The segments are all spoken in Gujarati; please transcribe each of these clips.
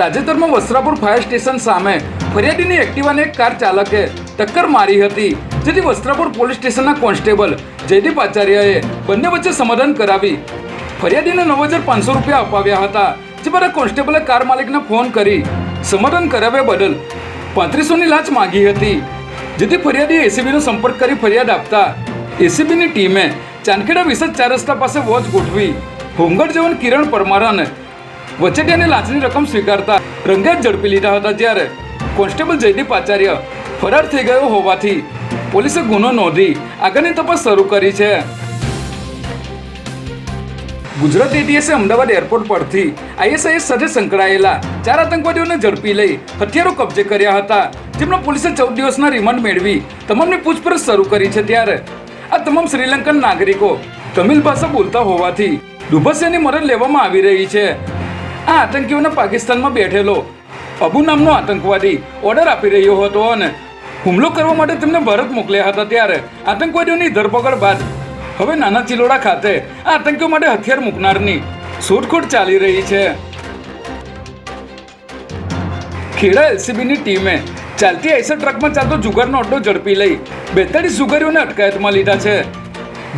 તાજેતરમાં વસ્ત્રાપુર ફાયર સ્ટેશન સામે ફરિયાદીની એક્ટિવાને એક કાર ચાલકે ટક્કર મારી હતી, જેથી વસ્ત્રાપુર પોલીસ સ્ટેશનના કોન્સ્ટેબલ જયદીપ આચાર્યએ બંને વચ્ચે સમાધાન કરાવી ફરિયાદીને નવ હજાર પાંચસો રૂપિયા અપાવ્યા હતા, જે બાદ કોન્સ્ટેબલે કાર માલિકને ફોન કરી સમાધાન કરાવ્યા બદલ પાંત્રીસોની લાંચ માંગી હતી, જેથી ફરિયાદીએ એસીબીનો સંપર્ક કરી ફરિયાદ આપતા એસીબીની ટીમે ચાંદખેડા વિસદ ચાર રસ્તા પાસે વોચ ગોઠવી હોમગાર્ડ જવાન કિરણ પરમારાને વચેટિયાની લાંચની રકમ સ્વીકારતા રંગે ઝડપી લીધા હતા ત્યારે કોન્સ્ટેબલ જયદીપ આચાર્ય ફરાર થઈ ગયો હોવાથી પોલીસે ગુનો નોંધી આગળની તપાસ શરૂ કરી છે. ગુજરાત એટીએસે અમદાવાદ એરપોર્ટ પરથી આઈએસઆઈએસ સાથે સંકળાયેલા ચાર આતંકવાદીઓને ઝડપી લઈ હથિયારો કબજે કર્યા હતા. જેમનો પોલીસે ચૌદ દિવસના રિમાન્ડ મેળવી તમામની પૂછપરછ શરૂ કરી છે ત્યારે આ તમામ શ્રીલંકન નાગરિકો તમિલ ભાષા બોલતા હોવાથી દુભસ્યાની મદદ લેવામાં આવી રહી છે. આ આતંકીઓને પાકિસ્તાનમાં બેઠેલો. અબુ નામનો આતંકવાદી ઓર્ડર આપી રહ્યો હતો અને હુમલો કરવા માટે તેમને ભારત મોકલ્યા હતા ત્યારે. આતંકવાદીઓની ધરપકડ બાદ હવે નાના ચિલોડા ખાતે આ આતંકીઓ માટે હથિયાર મૂકનારની શોધખોળ ચાલી રહી છે. ખેડા એલસીબીની ટીમે ચાલતી આઈસર ટ્રકમાં ચાલતો જુગારનો અડ્ડો ઝડપી લઈ બેતાળીસ જુગારીઓને અટકાયતમાં લીધા છે.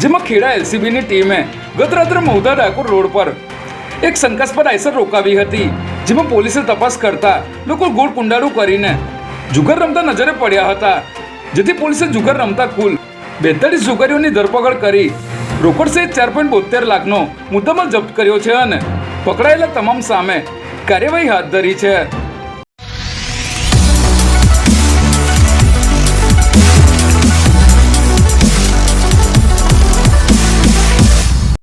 જેમાં ખેડા એલસીબીની ટીમે ગત રાત્રે મહુધા ડાકોર રોડ પર એક શંકાસ્પદ આયસર રોકાવી હતી, જેમાં પોલીસે તપાસ કરતા લોકો ગોળ કુંડાળું કરીને જુગાર રમતા નજરે પડ્યા હતા, જેથી પોલીસે જુગાર રમતા કુલ બેતાળીસ જુગારીઓની ધરપકડ કરી રોકડ સહિત ચાર પોઈન્ટ બોતેર લાખનો મુદ્દામાલ જપ્ત કર્યો છે અને પકડાયેલા તમામ સામે કાર્યવાહી હાથ ધરી છે.